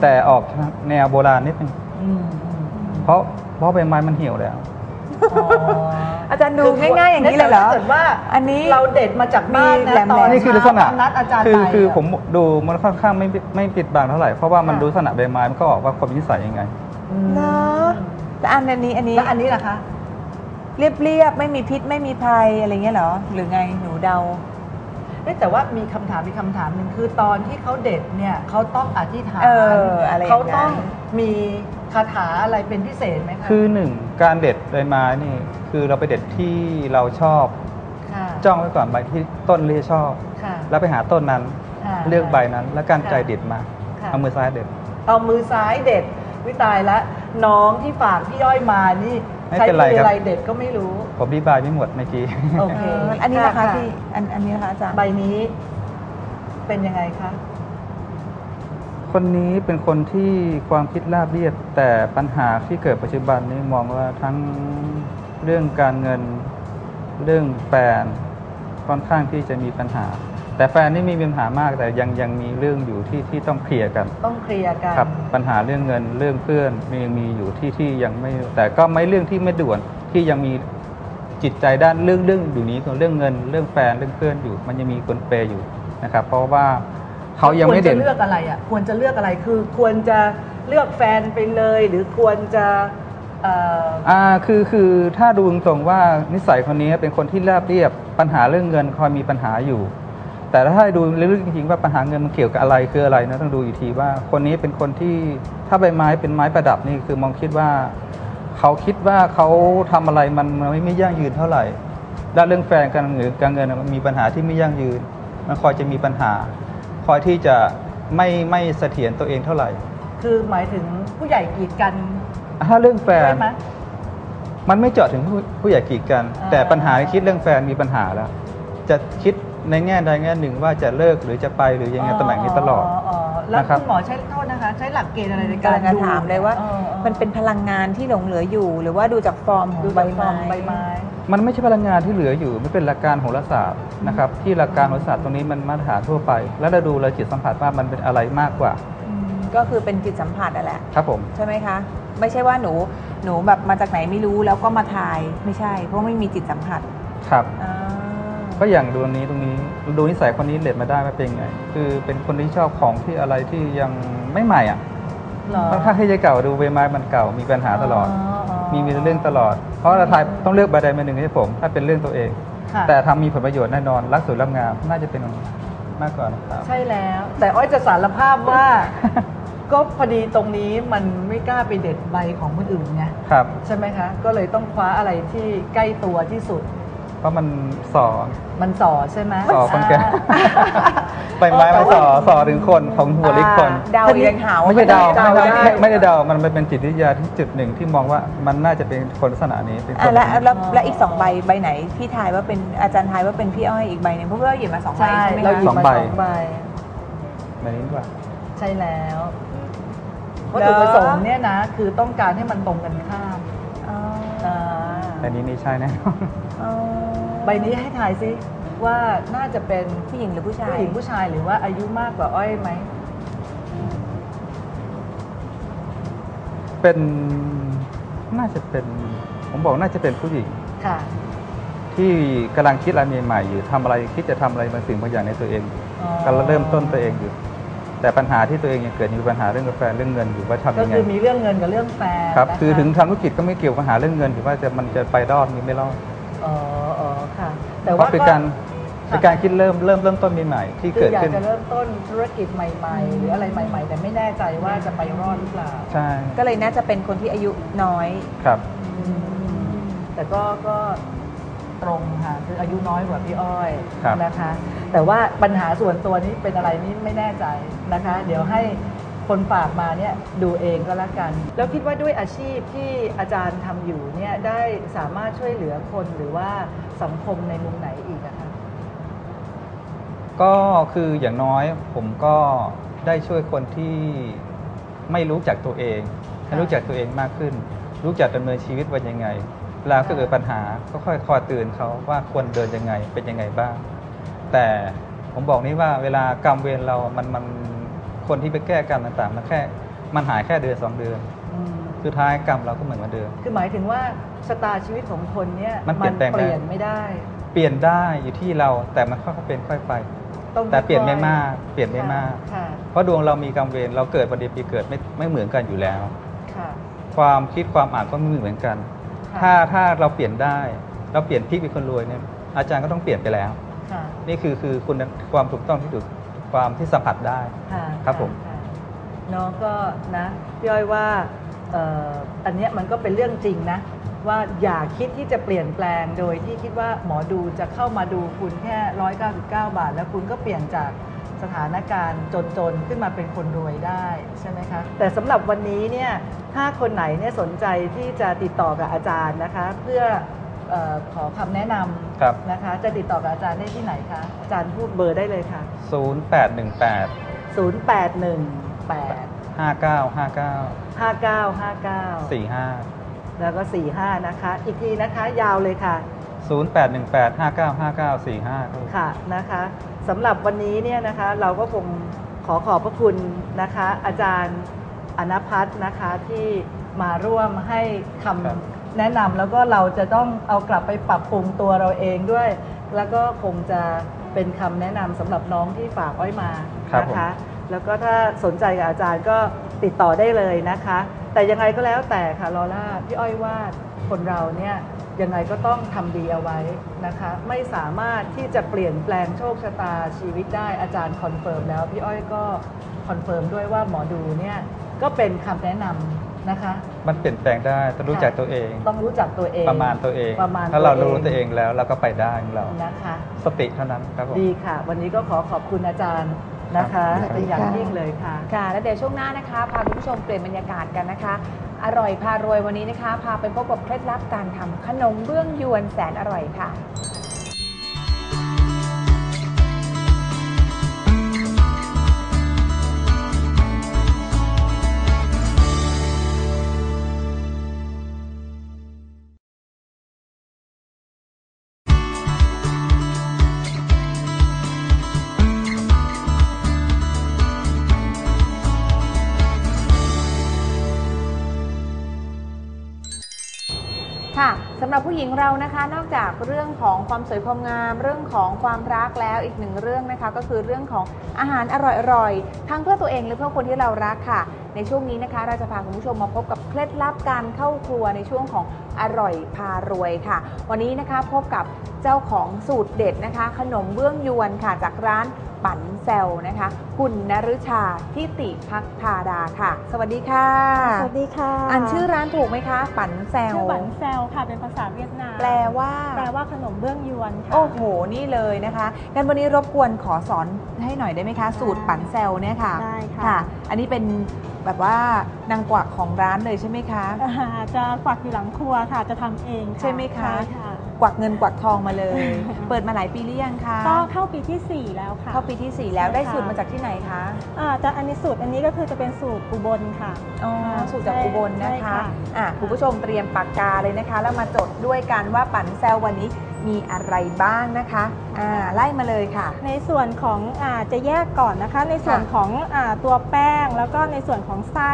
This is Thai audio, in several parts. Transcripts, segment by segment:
แต่ออกแนวโบราณนิดนึงอืมอืมอืมเพราะเพราะใบไม้มันเหี่ยวแล้วอ๋ออาจารย์ดูง่ายๆอย่างนี้เลยเหรอถ้าเกิดว่าอันนี้เราเด็ดมาจากบ้านมีนะแหลมๆตอนนี่คือลักษณะเช้านัดอาจารย์คือไปคืออะผมดูมันค่อนข้างไม่ไม่ปิดบังเท่าไหร่เพราะว่ามันค่ะดูลักษณะใบไม้มันก็ออกว่าความนิสัยยังไงอืมเนอะแต่อันนี้อันนี้แล้วอันนี้ล่ะคะเรียบเรียบๆไม่มีพิษไม่มีภัยอะไรเงี้ยเหรอหรือไงหนูเดา เอ๊ะแต่ว่ามีคำถามมีคำถามหนึ่งคือตอนที่เขาเด็ดเนี่ยเขาต้องอธิษฐานเอออะไรอย่างนั้น เขาต้องมีคาถาอะไรเป็นพิเศษไหมคะคือหนึ่งการเด็ดใบไม้นี่ คือเราไปเด็ดที่เราชอบ ค่ะจ้องไว้ก่อนใบที่ต้นที่ชอบ ค่ะ แล้วไปหาต้นนั้นาเลือกใบนั้น แล้วการใจเด็ดมาค่ะ เอามือซ้ายเด็ด เอามือซ้ายเด็ดวิตายแล้วน้องที่ฝากพี่ย้อยมานี่ ไม่ใช้เป็นไรมือครับอะไรเด็ดก็ไม่รู้ ผมอธิบายไม่หมดเมื่อกี้ โอเคเอออันนี้นะคะค่ะที่อันอันนี้นะคะอาจารย์ ใบนี้เป็นยังไงคะ คนนี้เป็นคนที่ความคิดราบเรียบแต่ปัญหาที่เกิดปัจจุบันนี้มองว่าทั้งเรื่องการเงินเรื่องแฟนค่อนข้างที่จะมีปัญหา แต่แฟนนี่มีปัญหามากแต่ยังยังมีเรื่องอยู่ที่ที่ต้องเคลียร์กันต้องเคลียร์กันครับปัญหาเรื่องเงินเรื่องเพื่อนมียังมีอยู่ที่ที่ยังไม่ แต่ก็ไม่เรื่องที่ไม่ด่วนที่ยังมีจิตใจด้านเรื่องเรื่องอยู่นี้เรื่องเงิน เรื่องแฟนเรื่องเพื่อนอยู่ มันยังมีคนเปย์อยู่นะครับ เพราะว่าเขายังไม่เด่นควรจะเลือกอะไรอะควรจะเลือกอะไรคือควรจะเลือกแฟนไปเลย หรือควรจะเอ่ออ่าคือคือถ้าดูตรงๆว่านิสัยคนนี้เป็นคนที่ราบเรียบปัญหาเรื่องเงินคอยมีปัญหาอยู่ แต่ถ้าให้ดูลึกๆจริงๆว่าปัญหาเงินมันเกี่ยวกับอะไรคืออะไรนะต้องดูอีกทีว่า คนนี้เป็นคนที่ถ้าใบไม้เป็นไม้ประดับนี่คือมองคิดว่า เขาคิดว่าเขาทำอะไรมันมันไม่ไม่ยั่งยืนเท่าไหร่ด้านเรื่องแฟนการเงินการเงินน่ะมันมีปัญหาที่ไม่ยั่งยืน มันคอยจะมีปัญหา คอยที่จะไม่ไม่เสถียรตัวเองเท่าไหร่ คือหมายถึงผู้ใหญ่กีดกัน ถ้าเรื่องแฟนด้วยไหมมันไม่เจาะถึงผู้ผู้ใหญ่กีดกันอ่าแต่ปัญหาที่คิดเรื่องแฟนมีปัญหาแล้ว จะคิด ในแง่ใดแง่หนึ่งว่าจะเลิกหรือจะไปหรือยังไงตำแหน่งนี้ตลอด แล้วนะครับ คุณหมอใช้โทษนะคะ ใช้หลักเกณฑ์อะไรในกำการลังจะดูถามเลยว่าออออมันเป็นพลังงานที่หลงเหลืออยู่ หรือว่าดูจากฟอร์มของดูใบจากฟอไม้ร์มใบไม้ มันไม่ใช่พลังงานที่เหลืออยู่ไม่เป็นหลักการโหราศาสตร์นะครับที่หลักการโหราศาสตร์ตรงนี้มันมาตรฐานทั่วไป แล้วเราดูเราจิตสัมผัสว่ามันเป็นอะไรมากกว่าอืมก็คือเป็นจิตสัมผัสนั่นแหละ ครับผม ใช่ไหมคะ ไม่ใช่ว่าหนูหนูแบบมาจากไหนไม่รู้แล้วก็มาทายไม่ใช่ เพราะไม่มีจิตสัมผัสครับ อ่า ก็อย่างดูอันนี้ตรงนี้ดูนิสัยคนนี้เลดมาได้มาเป็นไง คือเป็นคนที่ชอบของที่อะไรที่ยังไม่ใหม่อะเหรอค่อนข้างที่จะเก่าดูใบไม้มันเก่ามีปัญหาตลอด มีมีเรื่องตลอด เพราะเราทายต้องเลือกใบใดใบหนึ่งให้ผม ถ้าเป็นเรื่องตัวเองค่ะแต่ทำมีผลประโยชน์แน่นอน รักสวยรักงามน่าจะเป็นอันนี้มากกว่านะครับใช่แล้ว แต่อ้อยจะสารภาพว่าก็พอดีตรงนี้มันไม่กล้าไปเด็ดใบของคนอื่นไงครับใช่ไหมคะ ก็เลยต้องคว้าอะไรที่ใกล้ตัวที่สุดเพ ราะมันสอมันส่อใช่ไหมส่อคนแก่อ่าใบไม้มันสอสอถึงคนของหัวเล็กคนอ่าเดายังหาว่าไม่ใช่เดาเดาไม่ได้ไม่ไม่ได้เดามันเป็นจิตวิทยาที่จุดหนึ่งที่มองว่ามันน่าจะเป็นคนลักษณะนี้เป็นคอะนแล้วแล้วอ๋อแล้วอีกสองใบใบไหนพี่ทายว่าเป็นอาจารย์ทายว่าเป็นพี่อ้อยอีกใบหนึงเพราะว่าเราหยิบมาสองใบใช่ใช่ไหมเราคะหยิบมาสองใบแบบนี้ดีกว่าใช่แล้ววัตถุประสงค์เนี่ยนะคือต้องการให้มันตรงกันข้ามอ๋ออ่า แต่นี้ไม่ใช่แน่นอนอ๋อใบนี้ให้ทายซิว่าน่าจะเป็นผู้หญิงหรือผู้ชายผู้หญิงผู้ชายหรือว่าอายุมากกว่าอ้อยไหม เป็นน่าจะเป็น ผมบอกน่าจะเป็นผู้หญิง ค่ะ ที่กำลังคิดอะไรใหม่ๆอยู่ทำอะไรคิดจะทำอะไรบางสิ่งบางอย่างในตัวเองอ๋อ กำลังเริ่มต้นตัวเองอยู่ แต่ปัญหาที่ตัวเองยังเกิดมีปัญหาเรื่องกาแฟเรื่องเงินอยู่ว่าทำก็ยังไงคือมีเรื่องเงินกับเรื่องแฟนครับนะะคือถึงทำธุรกิจก็ไม่เกี่ยวกับปัญหาเรื่องเงินหรือว่าจะมันจะไปรอดมีไม่รอดอ๋ออ๋อค่ะ แต่เพว่าราะเป็นการเป็นการคิดเริ่มเริ่มเริ่มต้นใหม่ๆที่คืเกิอดอยากขึ้นจะเริ่มต้นธุรกิจใหม่ ๆ หรืออะไรใหม่ ๆ แต่ไม่แน่ใจว่าจะไปรอดหรือเปล่าใช่ก็เลยน่าจะเป็นคนที่อายุน้อยครับแต่ก็ก็ ตรงค่ะคืออายุน้อยกว่าพี่อ้อยครับนะคะ แต่ว่าปัญหาส่วนตัวนี้เป็นอะไรนี่ไม่แน่ใจนะคะ เดี๋ยวให้คนฝากมาเนี่ยดูเองก็แล้วกัน แล้วคิดว่าด้วยอาชีพที่อาจารย์ทำอยู่เนี่ยได้สามารถช่วยเหลือคนหรือว่าสังคมในมุมไหนอีกอะคะก็คืออย่างน้อยผมก็ได้ช่วยคนที่ไม่รู้จักตัวเองให้รู้จักตัวเองมากขึ้น รู้จักดำเนินชีวิตว่ายังไงเว ลาเกิดปัญหาก็ค่อยคอยเตือนเขาว่าควรเดินยังไงเป็นยังไงบ้าง แต่ผมบอกนี้ว่าเวลากรรมเวรเรามันมันคนที่ไปแก้กรรมต่างๆมันแค่มันหายแค่เดือนสองเดือนอืมสุดท้ายกรรมเราก็เหมือนเหมือนเดิม คือหมายถึงว่าชะตาชีวิตของคนเนี่ยมันเปลี่ยนแปลงได้เปลี่ยนไม่ได้ เปลี่ยนได้อยู่ที่เราแต่มันค่อยๆเป็นค่อยไปต้องแต่เปลี่ยนไม่ค่อๆมากเปลี่ยนไม่มากค่ะเพราะดวงเรามีกรรมเวรเราเกิดวันเดียวปีเกิดไม่ไม่เหมือนกันอยู่แล้วค่ะความคิดความอ่านก็ไม่เหมือนกันค่ะ ถ้าถ้าเราเปลี่ยนได้ เราเปลี่ยนพลิกเป็นคนรวยเนี่ยอาจารย์ก็ต้องเปลี่ยนไปแล้ว ค่ะนี่คือคือคุณความถูกต้องที่ถูกความที่สัมผัสได้ค่ะครับผมะน้องก็นะพี่อ้อยว่าเอ่ออันเนี้ยมันก็เป็นเรื่องจริงนะ ว่าอย่าคิดที่จะเปลี่ยนแปลงโดยที่คิดว่าหมอดูจะเข้ามาดูคุณแค่ 199 บาท แล้วคุณก็เปลี่ยนจากสถานการณ์จนๆ ขึ้นมาเป็นคนรวยได้ใช่ไหมคะ แต่สำหรับวันนี้เนี่ย ถ้าคนไหนเนี่ยสนใจที่จะติดต่อกับอาจารย์นะคะ เพื่อเออขอคำแนะนครับำนะคะ จะติดต่อกับอาจารย์ได้ที่ไหนคะอาจารย์พูดเบอร์ได้เลยค่ะ 0818 0818 5959 5959 45 แล้วก็ 45 นะคะ อีกทีนะคะยาวเลยค่ะ 0818 5959 45ครับผมค่ะนะคะสำหรับวันนี้เนี่ยนะคะเราก็คงขอขอบพระคุณนะคะ อาจารย์ อนพัฒน์นะคะที่มาร่วมให้คครับำแนะนำแล้วก็เราจะต้องเอากลับไปปรับปรุงตัวเราเองด้วย แล้วก็คงจะเป็นคำแนะนำสำหรับน้องที่ฝากอ้อยมาครับนะคะ แล้วก็ถ้าสนใจกับอาจารย์ก็ติดต่อได้เลยนะคะ แต่ยังไงก็แล้วแต่ค่ะลอล่าพี่อ้อยว่าคนเราเนี่ยยังไงก็ต้องทำดีเอาไว้นะคะ ไม่สามารถที่จะเปลี่ยนแปลงโชคชะตาชีวิตได้อาจารย์คอนเฟิร์มแล้ว พี่อ้อยก็คอนเฟิร์มด้วยว่าหมอดูเนี่ย ก็เป็นคำแนะนำนะคะ มันเปลี่ยนแปลงได้ต้องรู้จักตัวเอง ต้องรู้จักตัวเอง ประมาณตัวเอง ประมาณถ้าเราตัวเองรู้ตัวเองแล้วเราก็ไปได้ของเรา นะคะ สติเท่านั้นครับผม ดีค่ะ วันนี้ก็ขอขอบคุณอาจารย์นะคะครับ เป็นอย่างยิ่งเลยค่ะ ค่ะ แล้วเดี๋ยวช่วงหน้านะคะพาคุณผู้ชมเปลี่ยนบรรยากาศกันนะคะ อร่อยพารวยวันนี้นะคะ พาไปพบกับเคล็ดลับการทำขนมเบื้องยวนแสนอร่อยค่ะ รับผู้หญิงเรานะคะ นอกจากเรื่องของความสวยความงาม เรื่องของความรักแล้วอีกหนึ่งเรื่องนะคะ ก็คือเรื่องของอาหารอร่อยๆทั้งเพื่อตัวเองหรือเพื่อคนที่เรารักค่ะ ในช่วงนี้นะคะ เราจะพาคุณผู้ชมมาพบกับเคล็ดลับการเข้าครัวในช่วงของอร่อยพารวยค่ะ วันนี้นะคะพบกับเจ้าของสูตรเด็ดนะคะ ขนมเบื้องยวนค่ะจากร้าน ปั่นแซลนะคะ คุณนฤชาทิติพักพาดาค่ะ สวัสดีค่ะ สวัสดีค่ะ อ่านชื่อร้านถูกไหมคะ ปั่นแซลชื่อบันแซลค่ะ เป็นภาษาเวียดนาม แปลว่า แปลว่าขนมเบื้องยวนค่ะ โอ้โห นี่เลยนะคะงั้นวันนี้รบกวนขอสอนให้หน่อยได้ไหมคะ สูตรปั่นแซลเนี่ยค่ะ ได้ค่ะ อันนี้เป็นแบบว่านางกวักของร้านเลยใช่ไหมคะอ่าจะกวักอยู่หลังครัวค่ะ จะทำเองค่ะใช่ไหมคะใช่ค่ะ กวักเงินกวักทองมาเลย เปิดมาหลายปีหรือยังคะก็เข้าปีที่ 4 แล้วค่ะ เข้าปีที่ 4 แล้วใช่ได้ค่ะสูตรมาจากที่ไหนคะอ่าจะอันนี้สูตรอันนี้ก็คือจะเป็นสูตรอุบลค่ะอ๋ออ่าสูตรจากใช่อุบลนะใช่คะค่ะอะคุณผู้ชมเตรียมปากกาเลยนะคะ แล้วมาจดด้วยกันว่าปั่นแซลวันนี้ มีอะไรบ้างนะคะอ่าไล่มาเลยค่ะ ในส่วนของอาจะแยกก่อนนะคะ ในส่วนค่ะของอาตัวแป้งแล้วก็ในส่วนของไส้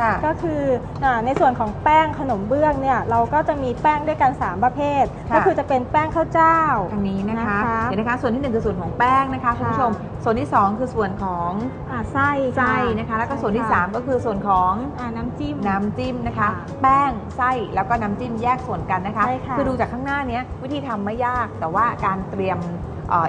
ค่ะ ก็คืออาในส่วนของแป้งขนมเบื้องเนี่ยเราก็จะมีแป้งด้วยกัน 3 ประเภท ค่ะ ก็คือจะเป็นแป้งข้าวเจ้า ทางนี้นะคะ นะคะเดี๋ยวนะคะ ส่วนที่หนึ่งคือส่วนของแป้งนะคะคุณผู้ชม ส่วนที่สองคือส่วนของอ่าไส้ไส้นะคะ แล้วก็ส่วนที่ใช่สามก็คือส่วนของอ่าน้ำจิ้ม น้ำจิ้มนะคะค่ะแป้งไส้แล้วก็น้ำจิ้มแยกส่วนกันนะคะใช่ค่ะอดูจากข้างหน้าเนี้ยวิธีทำไม่ยากแต่ว่าการเตรียม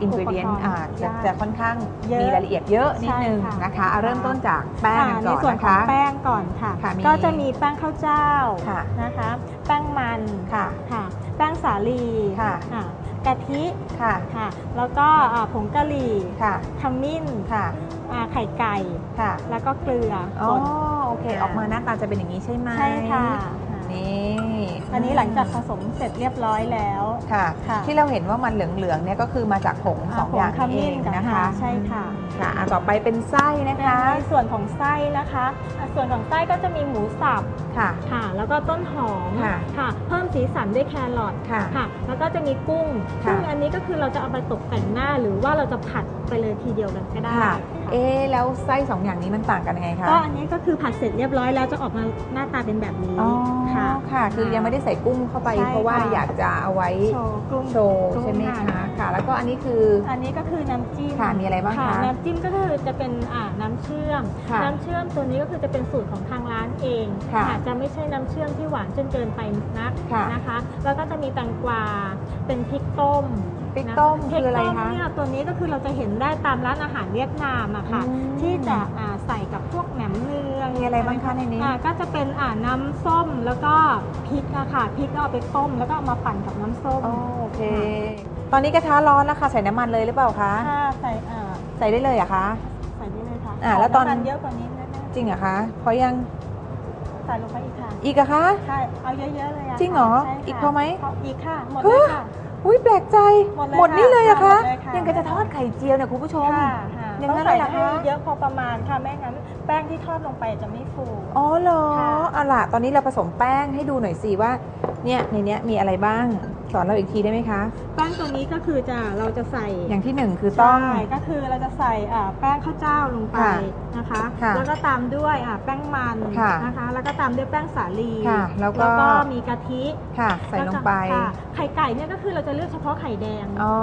อินกิเดียนอุปกรณ์จะยากจะค่อนข้างเยอะมีรายละเอียดเยอะนิดนึงใช่ค่ะนะคะเอาเริ่มต้นจากแป้งอ่ากันในก่อนส่วนนะของคะแป้งก่อนค่ะค่ะมีก็จะมีแป้งข้าวเจ้าค่ะนะคะ แป้งมันค่ะค่ะแป้งสาลีค่ะอ่ กะทิค่ะ ค่ะ แล้วก็อ่าผงกะหรี่ค่ะ ขมิ้นค่ะ อ่าไข่ไก่ ค่ะแล้วก็เกลืออ๋อป่น โอเคออกมาหน้าตาจะเป็นอย่างนี้ใช่ไหมใช่ค่ะ นี่ อันนี้หลังจากผสมเสร็จเรียบร้อยแล้ว ค่ะ ค่ะที่เราเห็นว่ามันเหลืองๆเนี่ยก็คือมาจากผงสองผอย่างขนี้เอมิ้นงกับนะคะใช่ค่ะค่ะอะ ต่อไปเป็นไส้นะคะ ในส่วนของไส้นะคะอ่าส่วนของไส้ก็จะมีหมูสับค่ะ ค่ะ แล้วก็ต้นหอมค่ะค่ะเพิ่มสีสันด้วยแครอทค่ะค่ะแล้วก็จะมีกุ้งค่ะ ซึ่งอันนี้ก็คือเราจะเอาไปตกแต่งหน้าหรือว่าเราจะผัดไปเลยทีเดียวกันก็ได้ ค่ะ เอ๊ะแล้วไส้สองอย่างนี้มันต่างกันยังไงคะก็อันนี้ก็คือผัดเสร็จเรียบร้อยแล้วจะออกมาหน้าตาเป็นแบบนี้อ๋อค่ะ ค่ะ คือยังไม่ได้ใส่กุ้งเข้าไป ใช่เพราะว่าค่ะ อยากจะเอาไว้โชว์กุ้ง โชว์กุ้งใช่ไหมคะค่ะ แล้วก็อันนี้คืออันนี้ก็คือน้ำจิ้มค่ะมีอะไรบ้างคะ น้ำจิ้มก็คือจะเป็นอ่าน้ำเชื่อม ค่ะน้ำเชื่อมตัวนี้ก็คือจะเป็นสูตรของทางร้านเองค่ะอาจจะไม่ใช่น้ำเชื่อมที่หวานจนเกินไปนักค่ะนะคะ แล้วก็จะมีแตงกวาเป็นพริกต้ม พริกต้มนคืออะไรพริกต้มคะเนี่ยตัวนี้ก็คือเราจะเห็นได้ตามร้านอาหารเวียดนามอะค่ะอืมที่จะอ่าใส่กับพวกแหนมเนืองมีอะไรบ้างคะในนี้อ่าก็จะเป็นอ่าน้ำส้มแล้วก็พริกอะค่ะพริกก็เอาไปต้มแล้วก็เอามาปั่นกับน้ำส้มอ๋อโอเค ตอนนี้กระทะร้อนแล้วค่ะใส่น้ำมันเลยหรือเปล่าคะถ้าใส่อ่าใส่ได้เลยเหรอะคะใส่ได้เลยค่ะอ่าแล้วตอนขำเยอะกว่านี้นะจริงเหรอะคะเพราะยังใส่ลงไปอีกค่ะอีกอะคะใช่เอาเยอะๆเลยอะจริงเหรอใช่ค่ะอีกพอไหมอีกค่ะหมดเลยค่ะ อุ้ยแปลกใจหมดเลยนี่เลยอะคะ หมดเลยค่ะ ยังกระจะทอดไข่เจียวเนี่ยคุณผู้ชม ค่ะค่ะอย่างต้นั้นใส่เลยเหรอให้คะ เยอะพอประมาณค่ะไม่งั้น แป้งที่ทอดลงไปจะไม่ฟู อ๋อเหรอค่ะ เอาล่ะตอนนี้เราผสมแป้งให้ดูหน่อยสิว่า เนี่ยในเนี้ยมีอะไรบ้าง สอนเราอีกทีได้ไหมคะแป้งตัวนี้ก็คือจะเราจะใส่อย่างที่หนึ่งคือต้อง ใช่ก็คือเราจะใส่อ่าแป้งข้าวเจ้าลงไปค่ะนะคะ ค่ะแล้วก็ตามด้วยอ่าแป้งมันค่ะนะคะ แล้วก็ตามด้วยแป้งสาลีค่ะแล้วก็ มีกะทิค่ะ ใส่ลงไปค่ะไข่ไก่เนี่ยก็คือเราจะเลือกเฉพาะไข่แดงอ๋อ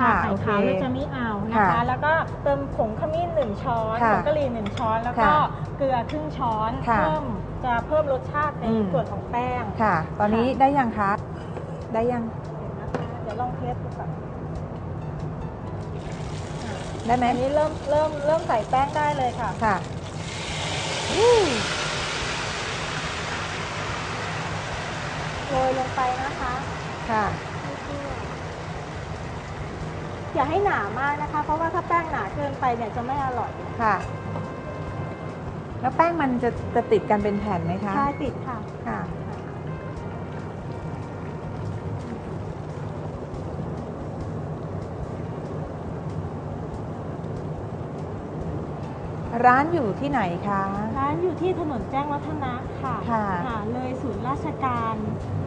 ค่ะไข่โอเค ขาวเราจะไม่เอานะคะ ค่ะแล้วก็เติมผงขมิ้นหนึ่งช้อนค่ะผงกะหรี่หนึ่งช้อน แล้วก็ค่ะเกลือครึ่งช้อนค่ะ เพิ่มจะเพิ่มรสชาติในอืมส่วนของแป้ง ค่ะ ตอนนี้ค่ะได้ยังคะ ได้ยัง เดี๋ยวลองเทสดูก่อนได้ไหมอันนี้เริ่มเริ่มเริ่มใส่แป้งได้เลยค่ะ ค่ะโรยลงไปนะคะค่ะ อย่าให้หนามากนะคะ เพราะว่าถ้าแป้งหนาเกินไปเนี่ยจะไม่อร่อยค่ะ แล้วแป้งมันจะจะติดกันเป็นแผ่นไหมคะ ใช่ติดค่ะ ค่ะ ร้านอยู่ที่ไหนคะ ร้านอยู่ที่ถนนแจ้งวัฒนะค่ะ ค่ะเลยศูนย์ราชการ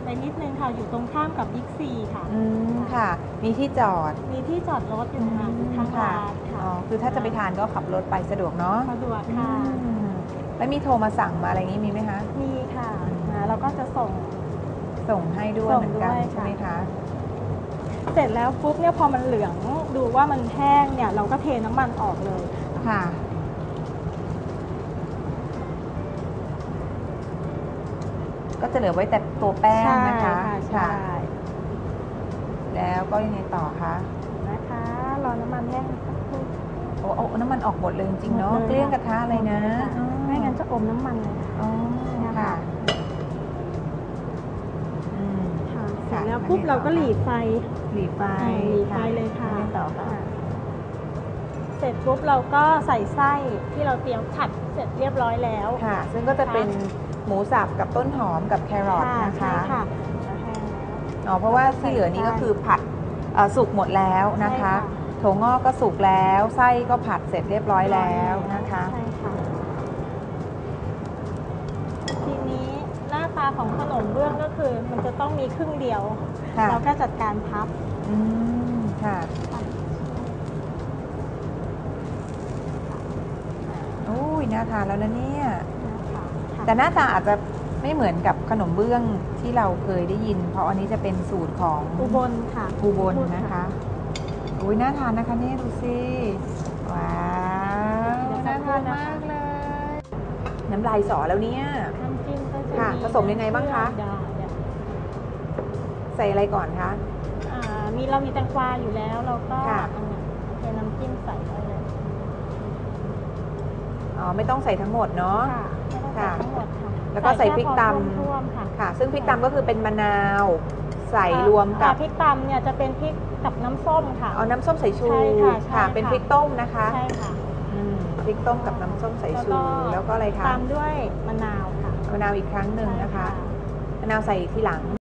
ไปนิดนึงค่ะ อยู่ตรงข้ามกับบิ๊กซีค่ะ อืม ค่ะ มีที่จอดมีที่จอดรถอยู่ค่ะอยู่ข้างค่ะร้านค่ะอ๋อคือถ้าจะไปทานก็ขับรถไปสะดวกเนาะสะดวกค่ะ อืมแล้วมีโทรมาสั่งมาอะไรอย่างนี้มีไหมคะ มีค่ะอ่าเราก็จะส่ง ส่งให้ด้วยส่งเหมือนกันด้วยใช่ไหมค่ะคะ เสร็จแล้วปุ๊บเนี่ยพอมันเหลืองดูว่ามันแห้งเนี่ยเราก็เทน้ำมันออกเลย ค่ะ ก็จะเหลือไว้แต่ตัวแป้งใช่นะคะค่ะใช่แล้วก็ยังไงต่อคะนะคะรอน้ำมันแห้งสักครู่โอ้เอาน้ำมันออกหมดเลยจริงๆเนาะหมดเกลี้ยงกระทะเลยนะค่ะไม่งั้นจะอมน้ำมันเลยอ๋อเนี่ยค่ะค่ะอืมค่ะเสค่ะร็จแล้วปุ๊บแล้วไงต่อเราก็หลีไฟหลีไฟอ่าหลีไฟเลยค่ะยังไงต่อคะค่ะ เสร็จปุ๊บเราก็ใส่ไส้ที่เราเตรียมผัดเสร็จเรียบร้อยแล้ว ค่ะ ซึ่งก็จะเป็นหมูสับกับต้นหอมกับแครอทนะใช่คะค่ะแล้วแห้งแล้วอ๋อเพราะว่าที่เหลือนี้ก็คือผัดเอ่อสุกหมดแล้วนะคะใช่ค่ะถั่วงอกก็สุกแล้วไส้ก็ผัดเสร็จเรียบร้อยแล้วนะคะใช่ค่ะทีนี้หน้าตาของขนมเบื้องก็คือ มันจะต้องมีครึ่งเดียวค่ะเราก็จัดการพับ อืมค่ะโอ้ย น่าทานแล้วนะเนี่ยนะคะค่ะแต่หน้าตาอาจจะไม่เหมือนกับขนมเบื้องที่เราเคยได้ยิน เพราะอันนี้จะเป็นสูตรของอุบลค่ะอุบลนะคะอุ้ยน่าทานนะคะเนี่ยดูสิว้าวเดี๋ยวสัน่ากครู่ทานนะคะมากเลย น้ำลายสอแล้วเนี่ยน้ำจิ้มก็จะค่ะผสมยังไงบ้างคะเดี๋ยวเดี๋ยวใส่อะไรก่อนคะอ่ามีเรามีแตงกวาอยู่แล้วเราก็ค่ะเอาเนี่ยเทน้ำจิ้มใส่ไปเลย อ๋อไม่ต้องใส่ทั้งหมดเนาะ ค่ะไม่ต้องใส่ค่ะทั้งหมดค่ะแล้วก็ใส่ค่พริกพอตำท่วมๆค่ะค่ะ ซึ่งพริกตำก็คือเป็นมะนาว ใส่รวมกับ อ่าพริกตำเนี่ยจะเป็นพริกกับน้ำส้มค่ะ เอาน้ำส้มสายชูใช่ค่ะใช่ค่ะ เป็นพริกต้มนะคะใช่ค่ะอืมพริกต้มกับน้ำส้มสายชูแล้วก็อะไรคะตามด้วยมะนาวค่ะมะนาวอีกครั้งหนึ่งนะคะใช่มะนาวใส่ทีหลัง